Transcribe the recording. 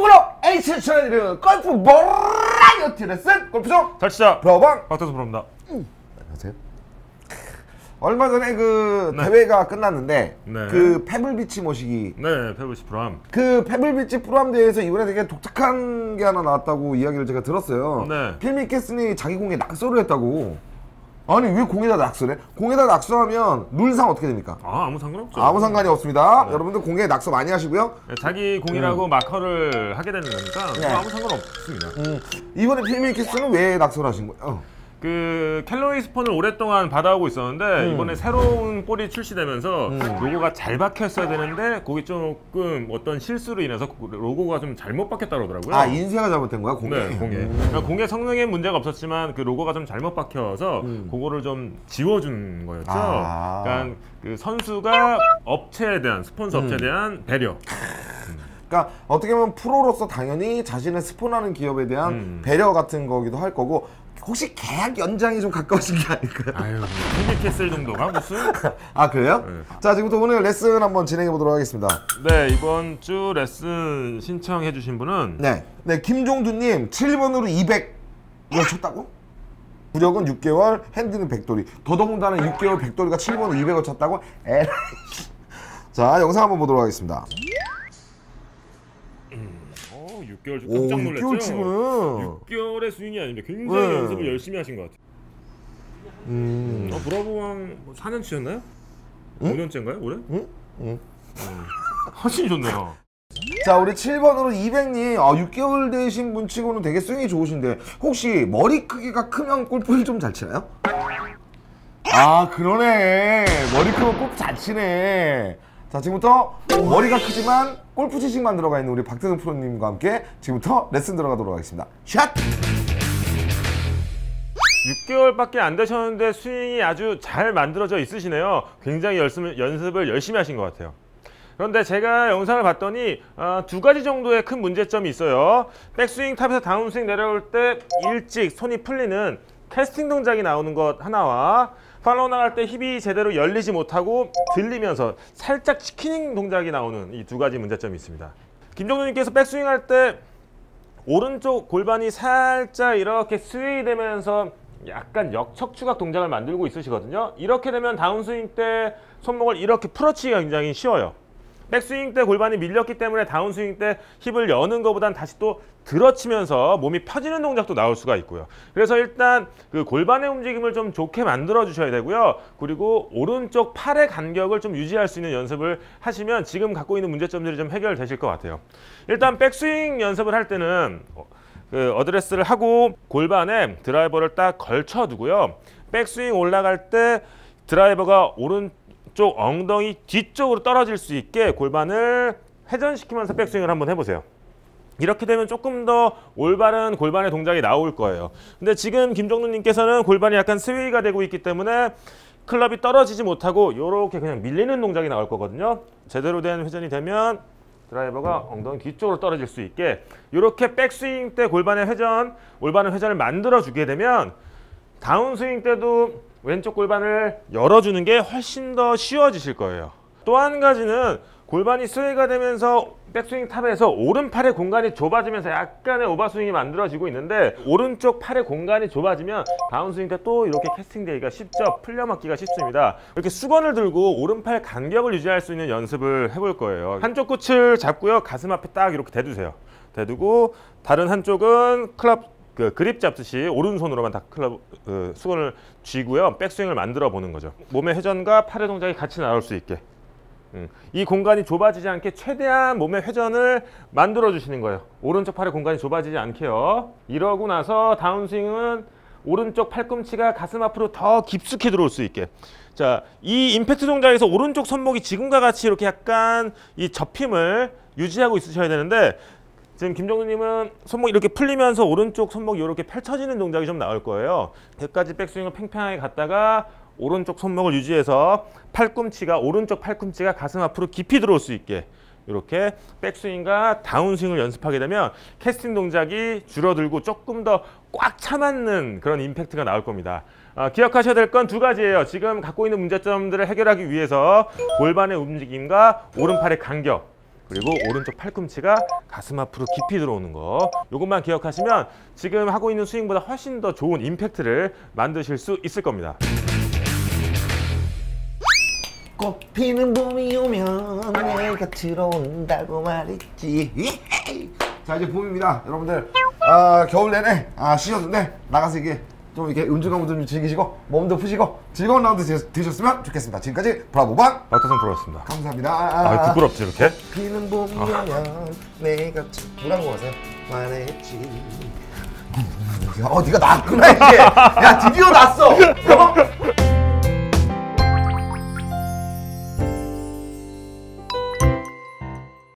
골프클럽 H 전해드리는 골프 버라이어티 레슨 골프쇼 잘 치자. 브라방 박태수 프로입니다. 안녕하세요. 얼마 전에 그 네. 대회가 끝났는데 네. 그 페블비치 모시기 네, 페블시 프로함. 그 페블비치 프로암 대회에서 이번에 되게 독특한 게 하나 나왔다고 이야기를 제가 들었어요. 네. 필 미케슨이 자기 공에 낙서를 했다고. 아니 왜 공에다 낙서를 해? 공에다 낙서하면 룰상 어떻게 됩니까? 아, 아무 상관없죠. 아무 상관이 없습니다. 여러분들 공에 낙서 많이 하시고요. 네, 자기 공이라고 마커를 하게 되는 거니까 네. 뭐 아무 상관없습니다. 음, 이번에 필 미케슨은 왜 낙서를 하신 거예요? 어. 그 캘로리 스폰을 오랫동안 받아오고 있었는데 음. 이번에 새로운 볼이 출시되면서 로고가 잘 박혀 있어야 되는데 거기 조금 어떤 실수로 인해서 로고가 좀 잘못 박혔다 그러더라고요. 아 인쇄가 잘못된 거야 공에? 네, 공에. 그러니까 공의 성능에 문제가 없었지만 그 로고가 좀 잘못 박혀서 그거를 좀 지워준 거였죠. 음. 아. 그러니까 그 선수가 업체에 대한 스폰서 음. 업체에 대한 배려. 그러니까 어떻게 보면 프로로서 당연히 자신을 스폰하는 기업에 대한 음. 배려 같은 거기도 할 거고 혹시 계약 연장이 좀 가까우신 게 아닐까요? 아유, 힐리캐슬 정도가 무슨? 아 그래요? 네. 자 지금부터 오늘 레슨 한번 진행해 보도록 하겠습니다. 네, 이번 주 레슨 신청해 주신 분은 네, 네 김종두님 7번으로 200 이거 쳤다고? 구력은 6개월, 핸디는 100돌이. 더더군다나 6개월 100돌이가 7번으로 200을 쳤다고? 에라이. 자 영상 한번 보도록 하겠습니다. 어, 6개월 좀 오, 깜짝 놀랐죠? 6개월 치고는 6개월의 스윙이 아닌데 굉장히 네. 연습을 열심히 하신 것 같아요. 음, 어, 브라보왕 뭐 4년 치셨나요? 5년째인가요? 올해? 응? 응. 훨씬 좋네요. 자 우리 7번으로 200님 아, 6개월 되신 분 치고는 되게 스윙이 좋으신데 혹시 머리 크기가 크면 골프를 좀 잘 치나요? 아 그러네 머리 크면 골프 잘 치네 자 지금부터 머리가 크지만 골프 지식만 들어가 있는 우리 박태동 프로님과 함께 지금부터 레슨 들어가도록 하겠습니다 샷! 6개월밖에 안 되셨는데 스윙이 아주 잘 만들어져 있으시네요. 굉장히 연습을, 연습을 열심히 하신 것 같아요. 그런데 제가 영상을 봤더니 아, 두 가지 정도의 큰 문제점이 있어요. 백스윙 탑에서 다운스윙 내려올 때 일찍 손이 풀리는 캐스팅 동작이 나오는 것 하나와 팔로우 나갈 때 힙이 제대로 열리지 못하고 들리면서 살짝 치키닝 동작이 나오는 이 두 가지 문제점이 있습니다. 김정도님께서 백스윙 할 때 오른쪽 골반이 살짝 이렇게 스웨이 되면서 약간 역척 추각 동작을 만들고 있으시거든요. 이렇게 되면 다운스윙 때 손목을 이렇게 풀어치기가 굉장히 쉬워요. 백스윙 때 골반이 밀렸기 때문에 다운스윙 때 힙을 여는 것보단 다시 또 들어치면서 몸이 펴지는 동작도 나올 수가 있고요. 그래서 일단 그 골반의 움직임을 좀 좋게 만들어 주셔야 되고요. 그리고 오른쪽 팔의 간격을 좀 유지할 수 있는 연습을 하시면 지금 갖고 있는 문제점들이 좀 해결되실 것 같아요. 일단 백스윙 연습을 할 때는 어, 그 어드레스를 하고 골반에 드라이버를 딱 걸쳐 두고요. 백스윙 올라갈 때 드라이버가 오른 쪽 엉덩이 뒤쪽으로 떨어질 수 있게 골반을 회전시키면서 백스윙을 한번 해보세요. 이렇게 되면 조금 더 올바른 골반의 동작이 나올 거예요. 근데 지금 김종루님께서는 골반이 약간 스웨이가 되고 있기 때문에 클럽이 떨어지지 못하고 이렇게 그냥 밀리는 동작이 나올 거거든요. 제대로 된 회전이 되면 드라이버가 엉덩이 뒤쪽으로 떨어질 수 있게 이렇게 백스윙 때 골반의 회전, 올바른 회전을 만들어 주게 되면 다운스윙 때도 왼쪽 골반을 열어주는 게 훨씬 더 쉬워지실 거예요. 또 한 가지는 골반이 스웨이가 되면서 백스윙 탑에서 오른팔의 공간이 좁아지면서 약간의 오버스윙이 만들어지고 있는데 오른쪽 팔의 공간이 좁아지면 다운스윙 때 또 이렇게 캐스팅 되기가 쉽죠. 풀려맞기가 쉽습니다. 이렇게 수건을 들고 오른팔 간격을 유지할 수 있는 연습을 해볼 거예요. 한쪽 끝을 잡고요. 가슴 앞에 딱 이렇게 대두세요. 대두고 다른 한쪽은 클럽 그 그립 잡듯이 오른손으로만 다 클럽 그 수건을 쥐고요. 백스윙을 만들어 보는 거죠. 몸의 회전과 팔의 동작이 같이 나올 수 있게. 음, 이 공간이 좁아지지 않게 최대한 몸의 회전을 만들어 주시는 거예요. 오른쪽 팔의 공간이 좁아지지 않게요. 이러고 나서 다운스윙은 오른쪽 팔꿈치가 가슴 앞으로 더 깊숙이 들어올 수 있게. 자, 이 임팩트 동작에서 오른쪽 손목이 지금과 같이 이렇게 약간 이 접힘을 유지하고 있으셔야 되는데 지금 김정우님은 손목이 이렇게 풀리면서 오른쪽 손목이 이렇게 펼쳐지는 동작이 좀 나올 거예요. 끝까지 백스윙을 팽팽하게 갔다가 오른쪽 손목을 유지해서 팔꿈치가 오른쪽 팔꿈치가 가슴 앞으로 깊이 들어올 수 있게 이렇게 백스윙과 다운스윙을 연습하게 되면 캐스팅 동작이 줄어들고 조금 더 꽉 차맞는 그런 임팩트가 나올 겁니다. 아, 기억하셔야 될 건 두 가지예요. 지금 갖고 있는 문제점들을 해결하기 위해서 골반의 움직임과 오른팔의 간격 그리고 오른쪽 팔꿈치가 가슴 앞으로 깊이 들어오는 거. 요것만 기억하시면 지금 하고 있는 스윙보다 훨씬 더 좋은 임팩트를 만드실 수 있을 겁니다. 꽃 피는 봄이 오면 내가 들어온다고 말했지. 자 이제 봄입니다, 여러분들. 아 겨울 내내 아 쉬셨는데 나가서 이게 좀 이렇게 운동감도 좀 즐기시고 몸도 푸시고 즐거운 라운드 되- 되셨으면 좋겠습니다. 지금까지 브라보방 박터선 프로였습니다. 감사합니다. 아, 부끄럽지 이렇게? 피는 봄이 오면 내가 거 같아요. 말했지. 어, 네가 났구나 이제. 야 드디어 났어. 어?